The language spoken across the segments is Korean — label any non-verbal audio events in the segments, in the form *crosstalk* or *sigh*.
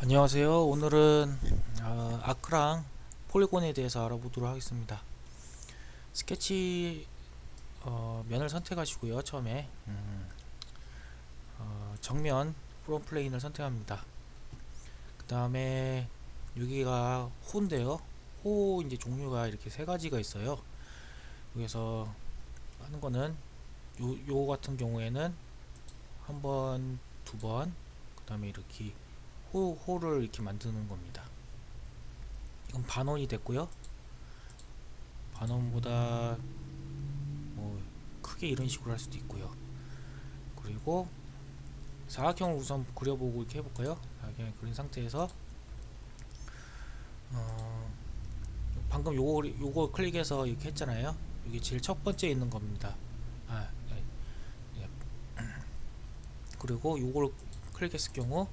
안녕하세요. 오늘은 어, 아크랑 폴리곤에 대해서 알아보도록 하겠습니다. 스케치 어, 면을 선택하시고요. 처음에 음, 어, 정면 프롬 플레인을 선택합니다. 그 다음에 여기가 호인데요. 호 이제 종류가 이렇게 세 가지가 있어요. 여기서 하는 거는 요, 요 같은 경우에는 한 번, 두 번, 그 다음에 이렇게 호, 호를 이렇게 만드는 겁니다. 이건 반원이 됐고요. 반원보다 뭐 크게 이런 식으로 할 수도 있고요. 그리고 사각형을 우선 그려보고 이렇게 해볼까요? 사각형 그린 상태에서 어, 방금 요거 요거 클릭해서 이렇게 했잖아요. 여기 제일 첫 번째 있는 겁니다. 아, 예, 예. *clears throat* 그리고 요걸 클릭했을 경우 어,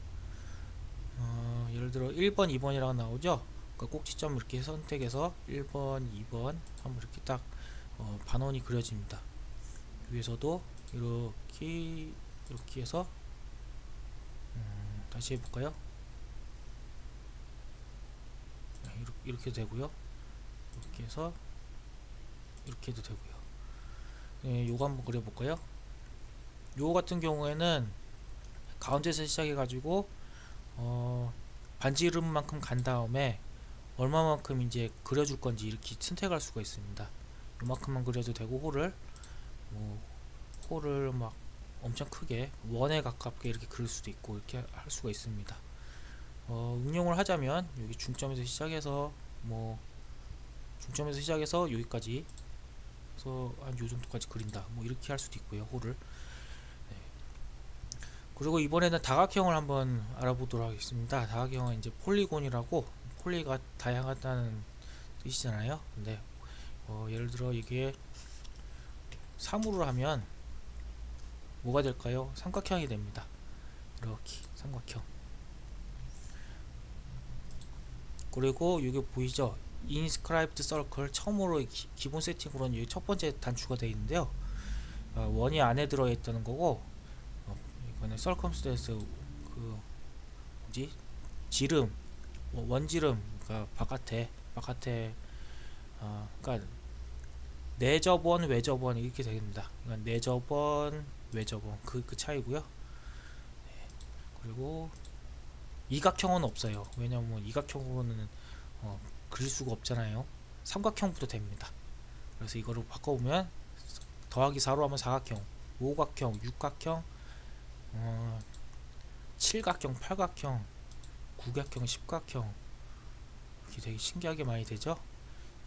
예를 들어 1번, 2번이라고 나오죠? 그 꼭지점 이렇게 선택해서 1번, 2번 한번 이렇게 딱 어, 반원이 그려집니다. 위에서도 이렇게 이렇게 해서 음, 다시 해볼까요? 네, 이렇게, 이렇게 되고요. 이렇게 해서 이렇게 해도 되고요. 네, 요거 한번 그려볼까요? 요거 같은 경우에는 가운데서 시작해가지고 어, 반지름만큼 간 다음에 얼마만큼 이제 그려줄 건지 이렇게 선택할 수가 있습니다. 요만큼만 그려도 되고 호를 뭐 호를 막 엄청 크게 원에 가깝게 이렇게 그릴 수도 있고 이렇게 할 수가 있습니다. 어, 응용을 하자면 여기 중점에서 시작해서 뭐 중점에서 시작해서 여기까지 그래서 한 요 정도까지 그린다. 뭐 이렇게 할 수도 있고요. 호를 그리고 이번에는 다각형을 한번 알아보도록 하겠습니다. 다각형은 이제 폴리곤이라고 폴리가 다양하다는 뜻이잖아요. 근데 어, 예를 들어 이게 3으로 하면 뭐가 될까요? 삼각형이 됩니다. 이렇게 삼각형. 그리고 여기 보이죠? inscribed circle 처음으로 기, 기본 세팅으로는 첫 번째 단추가 되어 있는데요. 어, 원이 안에 들어 있다는 거고 이번에 circumstance 그 뭐지 지름 뭐 원지름 그러니까 바깥에 바깥에 어 그러니까 내접원 외접원 이렇게 됩니다. 그러니까 내접원 외접원 그, 그 차이고요. 네. 그리고 이각형은 없어요. 왜냐면 이각형으로는 어, 그릴 수가 없잖아요. 삼각형부터 됩니다. 그래서 이거를 바꿔보면 더하기 4로 하면 사각형, 오각형, 육각형, 어, 칠각형, 팔각형, 구각형, 십각형 이렇게 되게 신기하게 많이 되죠.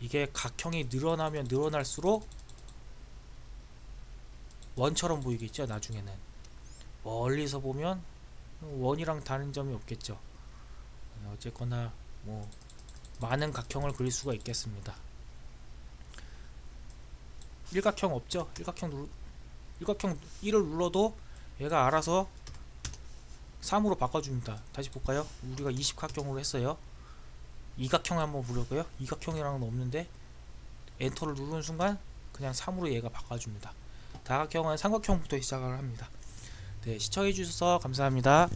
이게 각형이 늘어나면 늘어날수록 원처럼 보이겠죠. 나중에는 멀리서 보면 원이랑 다른 점이 없겠죠. 어쨌거나 뭐 많은 각형을 그릴 수가 있겠습니다. 일각형 없죠? 일각형 누 일각형 1을 눌러도 얘가 알아서 3으로 바꿔줍니다. 다시 볼까요? 우리가 20각형으로 했어요. 이각형 한번 보려고요. 이각형이랑은 없는데 엔터를 누르는 순간 그냥 3으로 얘가 바꿔줍니다. 다각형은 삼각형부터 시작을 합니다. 네, 시청해주셔서 감사합니다.